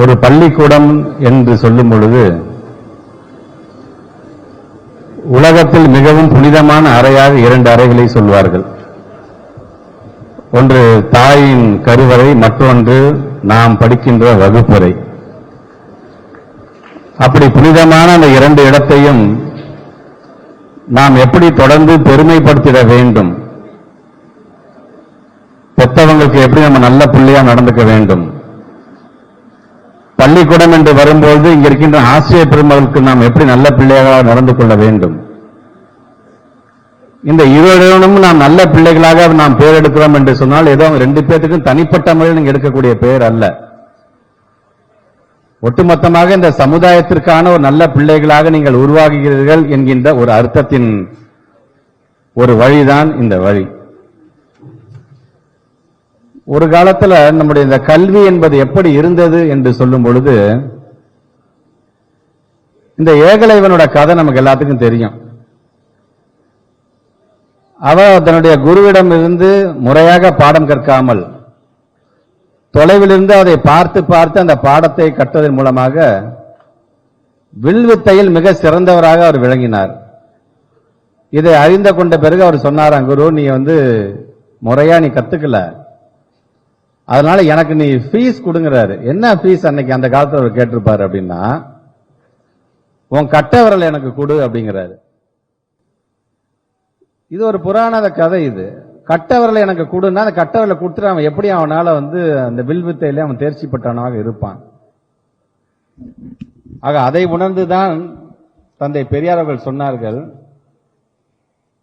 ஒரு பள்ளிக்கூடம் என்று சொல்லும் பொழுது உலகத்தில் மிகவும் புனிதமான அறையாக இரண்டு அறைகளை சொல்வார்கள். ஒன்று தாயின் கருவறை மற்றொன்று நாம் படிக்கின்ற வகுப்பறை. அப்படி புனிதமான அந்த இரண்டு இடத்தையும் நாம் எப்படி தொடர்ந்து பெருமைப்படுத்திட வேண்டும்? பெத்தவங்களுக்கு எப்படி நம்ம நல்ல பிள்ளையா நடந்துக்க வேண்டும்? பள்ளிக்கூடம் என்று வரும்போது இங்க இருக்கின்ற ஆசிரியர் பெருமகளுக்கு நாம் எப்படி நல்ல பிள்ளைகளாக நடந்து கொள்ள வேண்டும்? இந்த இருவரிடமும் நாம் நல்ல பிள்ளைகளாக நாம் பேர் எடுக்கிறோம் என்று சொன்னால் ஏதோ அவங்க ரெண்டு பேர்த்துக்கும் தனிப்பட்ட முறையில் நீங்க எடுக்கக்கூடிய பெயர் அல்ல. ஒட்டுமொத்தமாக இந்த சமுதாயத்திற்கான ஒரு நல்ல பிள்ளைகளாக நீங்கள் உருவாகுகிறீர்கள் என்கின்ற ஒரு அர்த்தத்தின் ஒரு வழிதான் இந்த வழி. ஒரு காலத்துல நம்முடைய இந்த கல்வி என்பது எப்படி இருந்தது என்று சொல்லும் பொழுது இந்த ஏகலைவனோட கதை நமக்கு எல்லாத்துக்கும் தெரியும். அவ தன்னுடைய குருவிடம் இருந்து முறையாக பாடம் கற்காமல் தொலைவிலிருந்து அதை பார்த்து பார்த்து அந்த பாடத்தை கற்றதன் மூலமாக வில்வித்தையில் மிக சிறந்தவராக அவர் விளங்கினார். இதை அறிந்து கொண்ட பிறகு அவர் சொன்னாராம் குரு நீ வந்து முறையா நீ கத்துக்கல. அதனால எனக்கு நீ ஃபீஸ் கொடுங்கறாரு. என்ன ஃபீஸ் அன்னைக்கு அந்த காலத்தில் அவர் கேட்டிருப்பாரு அப்படின்னா உன் கட்ட விரல் எனக்கு கொடு அப்படிங்கிறாரு. இது ஒரு புராண கதை இது. கட்டை விரலை எனக்கு கொடுன்னா அந்த கட்டை விரலை கொடுத்துட்டு அவன் எப்படி அவனால வந்து அந்த வில் வித்தையில அவன் தேர்ச்சி பெற்றவனாக இருப்பான். ஆக அதை உணர்ந்துதான் தந்தை பெரியார் அவர்கள் சொன்னார்கள்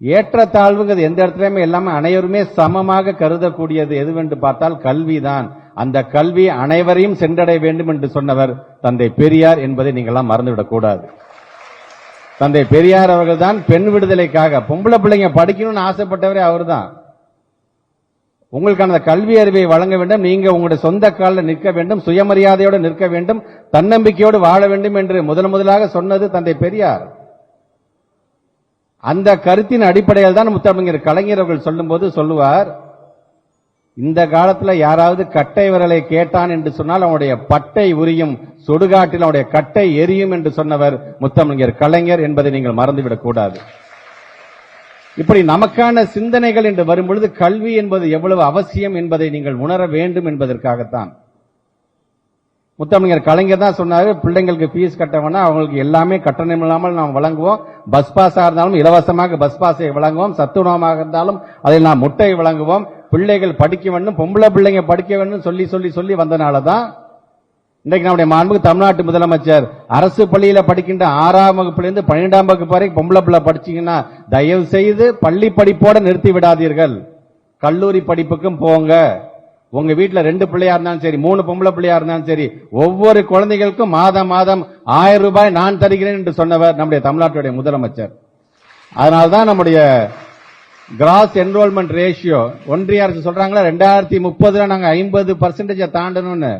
ஏற்றத்தாழ்வுங்கிறது எந்த இடத்துலயுமே எல்லாமே அனைவருமே சமமாக கருதக்கூடியது எதுவென்று பார்த்தால் கல்விதான். அந்த கல்வி அனைவரையும் சென்றடைய வேண்டும் என்று சொன்னவர் தந்தை பெரியார் என்பதை நீங்களாம் எல்லாம் மறந்துவிடக்கூடாது. தந்தை பெரியார் அவர்கள் தான் பெண் விடுதலைக்காக பொம்பளை பிள்ளைங்க படிக்கணும்னு ஆசைப்பட்டவரே அவர்தான். உங்களுக்கான கல்வி அறிவை வழங்க வேண்டும் நீங்க உங்களுடைய சொந்த காலில் நிற்க வேண்டும் சுயமரியாதையோடு நிற்க வேண்டும் தன்னம்பிக்கையோடு வாழ வேண்டும் என்று முதல் முதலாக சொன்னது தந்தை பெரியார். அந்த கருத்தின் அடிப்படையில் தான் முத்தமிழர் கலைஞர் அவர்கள் சொல்லும்போது சொல்லுவார் இந்த காலத்துல யாராவது கட்டை விரலை கேட்டான் என்று சொன்னால் அவனுடைய பட்டை உரியும் சுடுகாட்டில் அவனுடைய கட்டை எரியும் என்று சொன்னவர் முத்தமிழர் கலைஞர் என்பதை நீங்கள் மறந்துவிடக் கூடாது. இப்படி நமக்கான சிந்தனைகள் என்று வரும்பொழுது கல்வி என்பது எவ்வளவு அவசியம் என்பதை நீங்கள் உணர வேண்டும் என்பதற்காகத்தான். முத்தமிழர் கலைஞர் தான் சொன்னாரு பிள்ளைங்களுக்கு ஃபீஸ் கட்டவனா அவங்களுக்கு எல்லாமே கட்டணம் இல்லாமல் நாம் வழங்குவோம். பஸ் பாஸாக இருந்தாலும் இலவசமாக பஸ் பாஸை வழங்குவோம். சத்துணவமாக இருந்தாலும் அதில் நாம் முட்டை வழங்குவோம். பிள்ளைகள் படிக்க வேண்டும் பொம்பளை பிள்ளைங்க படிக்க வேண்டும் சொல்லி சொல்லி சொல்லி வந்தனால தான் இன்றைக்கு நம்முடைய மாண்புக்கு தமிழ்நாட்டு முதலமைச்சர் அரசு பள்ளியில படிக்கின்ற ஆறாம் வகுப்புலேருந்து பன்னிரெண்டாம் வகுப்பு வரைக்கும் பொம்பளை பிள்ளை படிச்சீங்கன்னா தயவு செய்து பள்ளி படிப்போட நிறுத்தி விடாதீர்கள். கல்லூரி படிப்புக்கும் போங்க. உங்க வீட்டுல ரெண்டு பிள்ளையா இருந்தாலும் சரி மூணு பொம்பளை பிள்ளையா இருந்தாலும் சரி ஒவ்வொரு குழந்தைகளுக்கும் மாதம் மாதம் ஆயிரம் ரூபாய் நான் தருகிறேன் என்று சொன்னவர் நம்முடைய தமிழ்நாட்டுடைய முதலமைச்சர். அதனால்தான் நம்முடைய கிராஸ் என்ரோல்மெண்ட் ரேஷியோ ஒன்றிய அரசு சொல்றாங்களா ரெண்டாயிரத்தி முப்பதுல நாங்க ஐம்பது பர்சன்டேஜ் தாண்டணும்னு.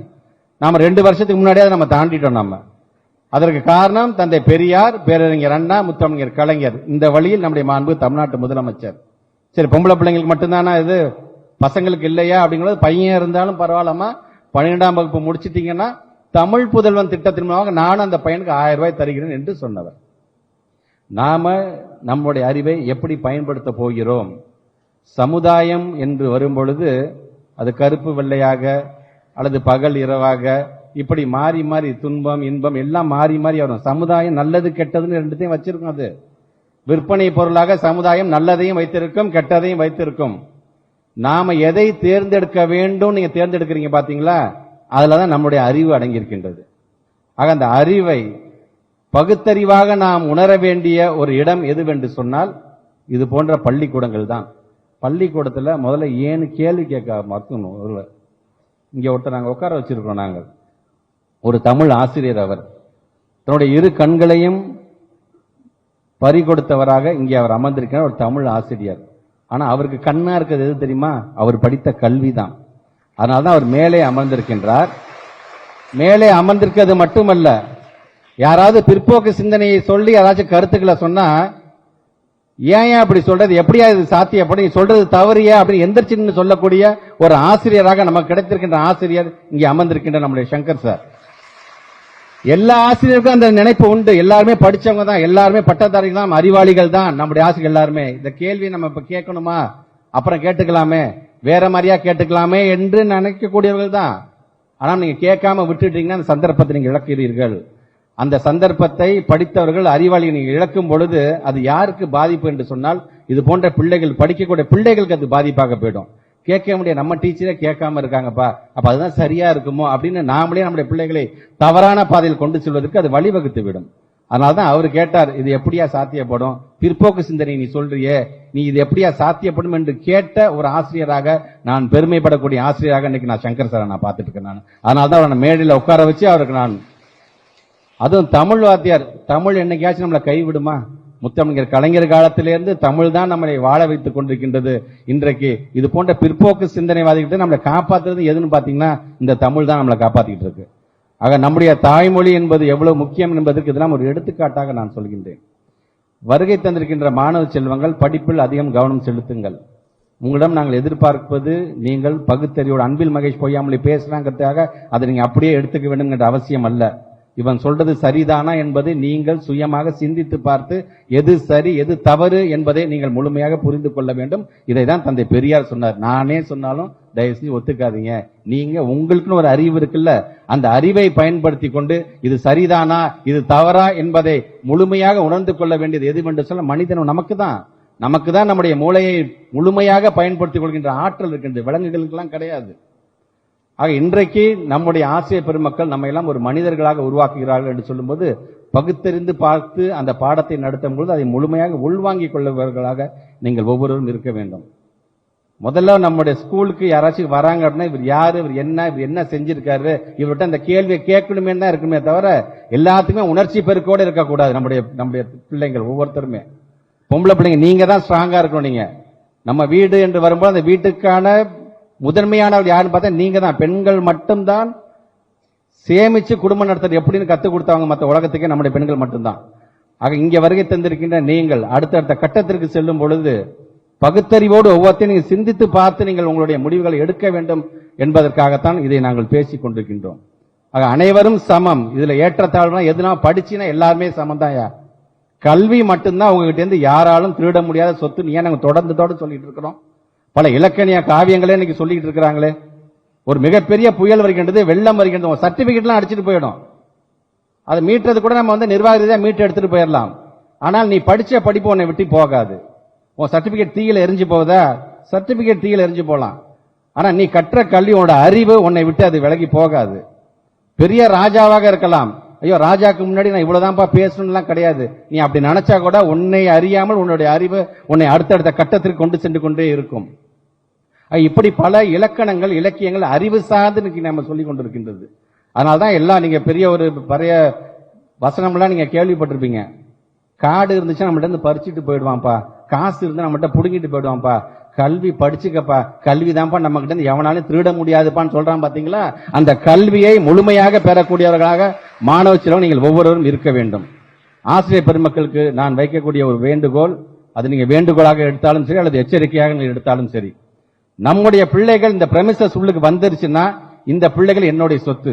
நாம ரெண்டு வருஷத்துக்கு முன்னாடியே அதை நம்ம தாண்டிட்டோம் நம்ம. அதற்கு காரணம் தந்தை பெரியார் பேரறிஞர் அண்ணா முத்தமிழர் கலைஞர். இந்த வழியில் நம்முடைய மாண்பு தமிழ்நாட்டு முதலமைச்சர். சரி பொம்பளை பிள்ளைங்களுக்கு மட்டும்தானா இது? பசங்களுக்கு இல்லையா அப்படிங்கிறது பையன் இருந்தாலும் பரவாயில்லமா பன்னிரெண்டாம் வகுப்பு முடிச்சிட்டீங்கன்னா தமிழ் புதல்வன் திட்டத்தின் மூலமாக நானும் அந்த பையனுக்கு ஆயிரம் ரூபாய் தருகிறேன் என்று சொன்னவர். நாம நம்முடைய அறிவை எப்படி பயன்படுத்த போகிறோம்? சமுதாயம் என்று வரும்பொழுது அது கருப்பு வெள்ளையாக அல்லது பகல் இரவாக இப்படி மாறி மாறி துன்பம் இன்பம் எல்லாம் மாறி மாறி வரும். சமுதாயம் நல்லது கெட்டதுன்னு ரெண்டுத்தையும் வச்சிருக்கும் அது. விற்பனை பொருளாக சமுதாயம் நல்லதையும் வைத்திருக்கும் கெட்டதையும் வைத்திருக்கும். நாம எதை தேர்ந்தெடுக்க வேண்டும் நீங்க தேர்ந்தெடுக்கிறீங்க பாத்தீங்களா? அதுலதான் நம்முடைய அறிவு அடங்கியிருக்கின்றது. ஆக அந்த அறிவை பகுத்தறிவாக நாம் உணர வேண்டிய ஒரு இடம் எதுவென்று சொன்னால் இது போன்ற பள்ளிக்கூடங்கள் தான். பள்ளிக்கூடத்துல முதல்ல ஏன்னு கேள்வி கேட்க மறுக்கணும். ஒருவர் இங்கே ஒருத்தர் நாங்க உட்கார வச்சிருக்கோம் நாங்கள் ஒரு தமிழ் ஆசிரியர் அவர். தன்னுடைய இரு கண்களையும் பறி கொடுத்தவராக இங்கே அவர் அமர்ந்திருக்கிறார். ஒரு தமிழ் ஆசிரியர். ஆனா அவருக்கு கண்ணா இருக்கிறது எது தெரியுமா? அவர் படித்த கல்வி தான் அதனால்தான் அவர் மேலே அமர்ந்திருக்கின்றார். மேலே அமர்ந்திருக்கிறது மட்டுமல்ல யாராவது பிற்போக்கு சிந்தனையை சொல்லி யாராச்சும் கருத்துக்களை சொன்னா ஏன் ஏன் அப்படி சொல்றது? எப்படியா இது சாத்தியப்படும் நீ சொல்றது தவறியா? அப்படின்னு எந்திரிச்சின்னு சொல்லக்கூடிய ஒரு ஆசிரியராக நமக்கு கிடைத்திருக்கின்ற ஆசிரியர் இங்கே அமர்ந்திருக்கின்ற நம்முடைய சங்கர் சார். எல்லா ஆசிரியருக்கும் அந்த நினைப்பு உண்டு. எல்லாருமே படிச்சவங்க தான். எல்லாருமே பட்டதாரிகள் தான். அறிவாளிகள் தான். நம்முடைய ஆசிரியர் எல்லாருமே. இந்த கேள்வி நம்ம இப்ப கேட்கணுமா? அப்புறம் கேட்டுக்கலாமே. வேற மாதிரியா கேட்டுக்கலாமே என்று நினைக்கக்கூடியவர்கள் தான். ஆனால் நீங்க கேட்காம விட்டுட்டீங்கன்னா அந்த சந்தர்ப்பத்தை நீங்க இழக்கிறீர்கள். அந்த சந்தர்ப்பத்தை படித்தவர்கள் அறிவாளிகள் நீங்க இழக்கும் பொழுது அது யாருக்கு பாதிப்பு என்று சொன்னால் இது போன்ற பிள்ளைகள் படிக்கக்கூடிய பிள்ளைகளுக்கு அது பாதிப்பாக போயிடும். கேட்க முடியாது. நம்ம டீச்சரே கேட்காம இருக்காங்கப்பா. அப்ப அதுதான் சரியா இருக்குமோ அப்படின்னு நாமளே நம்முடைய பிள்ளைகளை தவறான பாதையில் கொண்டு செல்வதற்கு அது வழிவகுத்து விடும். அதனாலதான் அவர் கேட்டார் இது எப்படியா சாத்தியப்படும்? பிற்போக்கு சிந்தனை நீ சொல்றியே. நீ இது எப்படியா சாத்தியப்படும்? என்று கேட்ட ஒரு ஆசிரியராக நான் பெருமைப்படக்கூடிய ஆசிரியராக இன்னைக்கு நான் சங்கர் சாரை நான் பார்த்துட்டு இருக்கேன் நான். அதனாலதான் அவரை மேடையில் உட்கார வச்சு அவருக்கு நான் அதுவும் தமிழ் வாத்தியார் தமிழ் என்னைக்காச்சும் நம்மளை கைவிடுமா? முத்தமிழர் கலைஞர் காலத்திலிருந்து தமிழ் தான் நம்மளை வாழ வைத்துக் கொண்டிருக்கின்றது. இன்றைக்கு இது போன்ற பிற்போக்கு சிந்தனைவாதிகிட்ட நம்மளை காப்பாத்துறது எதுன்னு பார்த்தீங்கன்னா இந்த தமிழ் தான் நம்மளை காப்பாத்திக்கிட்டு இருக்கு. ஆக நம்முடைய தாய்மொழி என்பது எவ்வளவு முக்கியம் என்பதற்கு இதெல்லாம் ஒரு எடுத்துக்காட்டாக நான் சொல்கின்றேன். வருகை தந்திருக்கின்ற மாணவ செல்வங்கள் படிப்பில் அதிகம் கவனம் செலுத்துங்கள். உங்களிடம் நாங்கள் எதிர்பார்ப்பது நீங்கள் பகுத்தறிவோடு அன்பில் மகேஷ் பொய்யாமொழி பேசுறாங்கிறதுக்காக அதை நீங்கள் அப்படியே எடுத்துக்க வேண்டும் என்ற அவசியம் அல்ல. இவன் சொல்றது சரிதானா என்பதை நீங்கள் சுயமாக சிந்தித்து பார்த்து எது சரி எது தவறு என்பதை நீங்கள் முழுமையாக புரிந்து கொள்ள வேண்டும். இதை தான் தந்தை பெரியார் சொன்னார். நானே சொன்னாலும் தயவு ஒத்துக்காதீங்க. நீங்க உங்களுக்குன்னு ஒரு அறிவு இருக்குல்ல அந்த அறிவை பயன்படுத்தி கொண்டு இது சரிதானா இது தவறா என்பதை முழுமையாக உணர்ந்து கொள்ள வேண்டியது எது என்று சொல்ல மனிதனும் நமக்கு தான் நமக்கு தான் நம்முடைய மூளையை முழுமையாக பயன்படுத்திக் கொள்கின்ற ஆற்றல் இருக்கின்றது. விலங்குகளுக்கெல்லாம் கிடையாது. ஆக இன்றைக்கு நம்முடைய ஆசிரிய பெருமக்கள் நம்ம எல்லாம் ஒரு மனிதர்களாக உருவாக்குகிறார்கள் என்று சொல்லும்போது பகுத்தறிந்து பார்த்து அந்த பாடத்தை நடத்தும் பொழுது அதை முழுமையாக உள்வாங்கிக் கொள்ளுபவர்களாக நீங்கள் ஒவ்வொருவரும் இருக்க வேண்டும். முதல்ல நம்முடைய ஸ்கூலுக்கு யாராச்சும் வராங்க அப்படின்னா இவர் யாரு இவர் என்ன இவர் என்ன செஞ்சிருக்காரு இவர்கிட்ட அந்த கேள்வியை கேட்கணுமே தான் இருக்குமே தவிர எல்லாத்துக்குமே உணர்ச்சி பெருக்கோடு இருக்கக்கூடாது நம்முடைய நம்முடைய பிள்ளைங்கள் ஒவ்வொருத்தருமே. பொம்பளை பிள்ளைங்க நீங்க தான் ஸ்ட்ராங்கா இருக்கணும் நீங்க. நம்ம வீடு என்று வரும்போது அந்த வீட்டுக்கான முதன்மையானவர் யாருன்னு பார்த்தா நீங்க தான் பெண்கள் மட்டும்தான் சேமிச்சு குடும்பம் நடத்துறது எப்படின்னு கத்துக் கொடுத்தவங்க மற்ற உலகத்துக்கே நம்முடைய பெண்கள் மட்டும்தான். ஆக இங்க வருகை தந்திருக்கின்ற நீங்கள் அடுத்தடுத்த கட்டத்திற்கு செல்லும் பொழுது பகுத்தறிவோடு ஒவ்வொருத்தையும் நீங்கள் சிந்தித்து பார்த்து நீங்கள் உங்களுடைய முடிவுகளை எடுக்க வேண்டும் என்பதற்காகத்தான் இதை நாங்கள் பேசிக் கொண்டிருக்கின்றோம். ஆக அனைவரும் சமம். இதுல ஏற்றத்தாழ்வுனா எதுனா படிச்சுனா எல்லாருமே சமம் தான் கல்வி மட்டும்தான் உங்ககிட்ட இருந்து யாராலும் திருட முடியாத சொத்து. ஏன் நாங்கள் தொடர்ந்து தொடர்ந்து சொல்லிட்டு இருக்கிறோம்? பல இலக்கணிய காவியங்களே இன்னைக்கு சொல்லிட்டு இருக்கிறாங்களே. ஒரு மிகப்பெரிய புயல் வருகின்றது வெள்ளம் வருகின்றது சர்டிபிகேட்லாம் அடிச்சுட்டு போயிடும். அதை மீட்டுறது கூட நம்ம வந்து நிர்வாக ரீதியாக மீட்டு எடுத்துட்டு போயிடலாம். ஆனால் நீ படிச்ச படிப்பு உன்னை விட்டு போகாது. உன் சர்டிபிகேட் தீயில எரிஞ்சு போகுதா? சர்டிபிகேட் தீயில எரிஞ்சு போகலாம். ஆனா நீ கற்ற கல்வி உன்னோட அறிவு உன்னை விட்டு அது விலகி போகாது. பெரிய ராஜாவாக இருக்கலாம். ஐயோ ராஜாக்கு முன்னாடி நான் இவ்வளவுதான்ப்பா பேசணும்லாம் கிடையாது. நீ அப்படி நினைச்சா கூட உன்னை அறியாமல் உன்னுடைய அறிவு உன்னை அடுத்தடுத்த கட்டத்திற்கு கொண்டு சென்று கொண்டே இருக்கும். இப்படி பல இலக்கணங்கள் இலக்கியங்கள் அறிவு சார்ந்து இன்னைக்கு நம்ம சொல்லிக் கொண்டிருக்கின்றது. அதனால்தான் எல்லாம் நீங்கள் பெரிய ஒரு பழைய வசனம்லாம் நீங்கள் கேள்விப்பட்டிருப்பீங்க. காடு இருந்துச்சுன்னா நம்மகிட்ட இருந்து பறிச்சுட்டு போயிடுவான்ப்பா. காசு இருந்தால் நம்மகிட்ட பிடுங்கிட்டு போயிடுவான்ப்பா. கல்வி படிச்சுக்கப்பா. கல்வி தான்ப்பா நம்ம கிட்ட எவனாலும் திருட முடியாதுப்பான்னு சொல்றான் பாத்தீங்களா? அந்த கல்வியை முழுமையாக பெறக்கூடியவர்களாக மாணவ செலவு நீங்கள் ஒவ்வொருவரும் இருக்க வேண்டும். ஆசிரியர் பெருமக்களுக்கு நான் வைக்கக்கூடிய ஒரு வேண்டுகோள் அது நீங்க வேண்டுகோளாக எடுத்தாலும் சரி அல்லது எச்சரிக்கையாக நீங்கள் எடுத்தாலும் சரி. நம்முடைய பிள்ளைகள் இந்த பிரமிசஸ் உள்ளுக்கு வந்துருச்சுன்னா இந்த பிள்ளைகள் என்னுடைய சொத்து.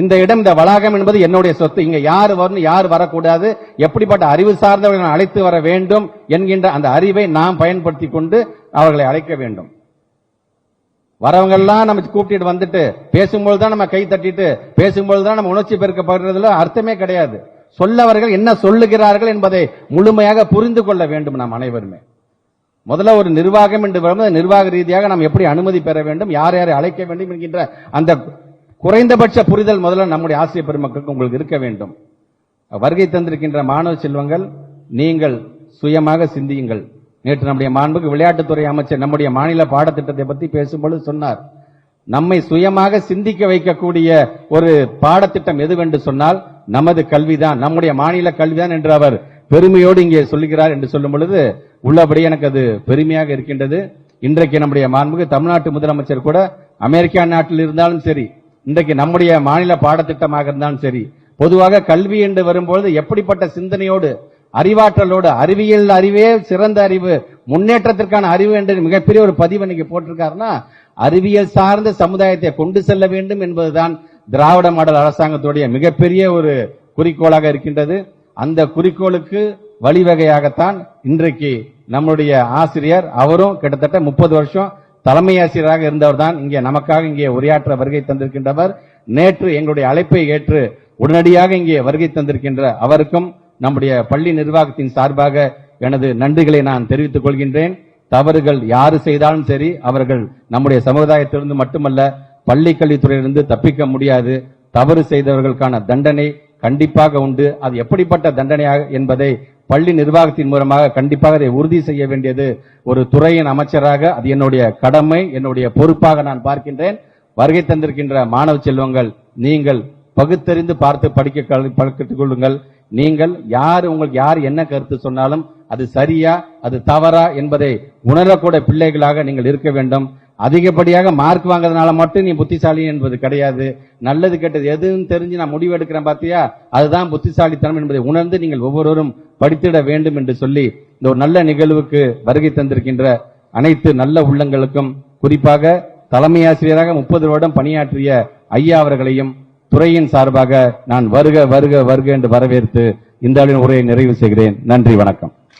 இந்த இடம் இந்த வளாகம் என்பது என்னுடைய சொத்து. இங்க யார் வரணும் யார் வரக்கூடாது. எப்படிப்பட்ட அறிவு சார்ந்தவர்களை அழைத்து வர வேண்டும் என்கின்ற அந்த அறிவை நாம் பயன்படுத்தி கொண்டு அவர்களை அழைக்க வேண்டும். வரவங்க எல்லாம் நம்ம கூப்பிட்டு வந்துட்டு பேசும்போது தான் நம்ம கை தட்டிட்டு பேசும்போது தான் நம்ம உணர்ச்சி பெருக்கப்படுறதுல அர்த்தமே கிடையாது. சொல்லவர்கள் என்ன சொல்லுகிறார்கள் என்பதை முழுமையாக புரிந்து கொள்ள வேண்டும் நாம் அனைவருமே. முதல்ல ஒரு நிர்வாகம் என்று வரும்போது நிர்வாக ரீதியாக நாம் எப்படி அனுமதி பெற வேண்டும் யார் யாரை அழைக்க வேண்டும் என்கின்ற அந்த குறைந்தபட்ச புரிதல் முதல்ல நம்முடைய ஆசிரியர் பெருமக்களுக்கு உங்களுக்கு இருக்க வேண்டும். வருகை தந்திருக்கின்ற மாணவ செல்வங்கள் நீங்கள் சுயமாக சிந்தியுங்கள். நேற்று நம்முடைய மாண்புக்கு விளையாட்டுத்துறை அமைச்சர் நம்முடைய மாநில பாடத்திட்டத்தை பற்றி பேசும்பொழுது சொன்னார். நம்மை சுயமாக சிந்திக்க வைக்கக்கூடிய ஒரு பாடத்திட்டம் எதுவென்று சொன்னால் நமது கல்விதான் நம்முடைய மாநில கல்விதான் என்று அவர் பெருமையோடு இங்கே சொல்லுகிறார் என்று சொல்லும் பொழுது உள்ளபடி எனக்கு அது பெருமையாக இருக்கின்றது. இன்றைக்கு நம்முடைய மாண்புக்கு தமிழ்நாட்டு முதலமைச்சர் கூட அமெரிக்கா நாட்டில் இருந்தாலும் சரி இன்றைக்கு நம்முடைய மாநில பாடத்திட்டமாக இருந்தாலும் சரி பொதுவாக கல்வி என்று வரும்பொழுது எப்படிப்பட்ட சிந்தனையோடு அறிவாற்றலோடு அறிவியல் அறிவே சிறந்த அறிவு முன்னேற்றத்திற்கான அறிவு என்று மிகப்பெரிய ஒரு பதிவு இன்னைக்கு போட்டிருக்காருன்னா அறிவியல் சார்ந்த சமுதாயத்தை கொண்டு செல்ல வேண்டும் என்பதுதான் திராவிட மாடல் அரசாங்கத்துடைய மிகப்பெரிய ஒரு குறிக்கோளாக இருக்கின்றது. அந்த குறிக்கோளுக்கு வழிவகையாகத்தான் இன்றைக்கு நம்முடைய ஆசிரியர் அவரும் கிட்டத்தட்ட முப்பது வருஷம் தலைமை ஆசிரியராக இருந்தவர் தான் இங்கே நமக்காக இங்கே உரையாற்ற வருகை தந்திருக்கின்றவர். நேற்று எங்களுடைய அழைப்பை ஏற்று உடனடியாக இங்கே வருகை தந்திருக்கின்ற அவருக்கும் நம்முடைய பள்ளி நிர்வாகத்தின் சார்பாக எனது நன்றிகளை நான் தெரிவித்துக் கொள்கின்றேன். தவறுகள் யாரு செய்தாலும் சரி அவர்கள் நம்முடைய சமுதாயத்திலிருந்து மட்டுமல்ல பள்ளி கல்வித்துறையிலிருந்து தப்பிக்க முடியாது. தவறு செய்தவர்களுக்கான தண்டனை கண்டிப்பாக உண்டு. அது எப்படிப்பட்ட தண்டனையாக என்பதை பள்ளி நிர்வாகத்தின் மூலமாக கண்டிப்பாக அதை உறுதி செய்ய வேண்டியது ஒரு துறையின் அமைச்சராக அது என்னுடைய கடமை என்னுடைய பொறுப்பாக நான் பார்க்கின்றேன். வருகை தந்திருக்கின்ற மாணவ செல்வங்கள் நீங்கள் பகுத்தறிந்து பார்த்து படிக்க கல்- பழக்கிட்டுக் கொள்ளுங்கள். நீங்கள் யார் உங்களுக்கு யார் என்ன கருத்து சொன்னாலும் அது சரியா அது தவறா என்பதை உணரக்கூட பிள்ளைகளாக நீங்கள் இருக்க வேண்டும். அதிகப்படியாக மார்க் வாங்குறதுனால மட்டும் நீ புத்திசாலி என்பது கிடையாது. நல்லது கெட்டது எதுன்னு தெரிஞ்சு நான் முடிவு எடுக்கிறேன் பார்த்தியா அதுதான் புத்திசாலித்தனம் என்பதை உணர்ந்து நீங்கள் ஒவ்வொருவரும் படித்திட வேண்டும் என்று சொல்லி இந்த ஒரு நல்ல நிகழ்வுக்கு வருகை தந்திருக்கின்ற அனைத்து நல்ல உள்ளங்களுக்கும் குறிப்பாக தலைமை ஆசிரியராக முப்பது வருடம் பணியாற்றிய ஐயா அவர்களையும் துறையின் சார்பாக நான் வருக வருக வருக என்று வரவேற்று இந்த உரையை நிறைவு செய்கிறேன். நன்றி வணக்கம்.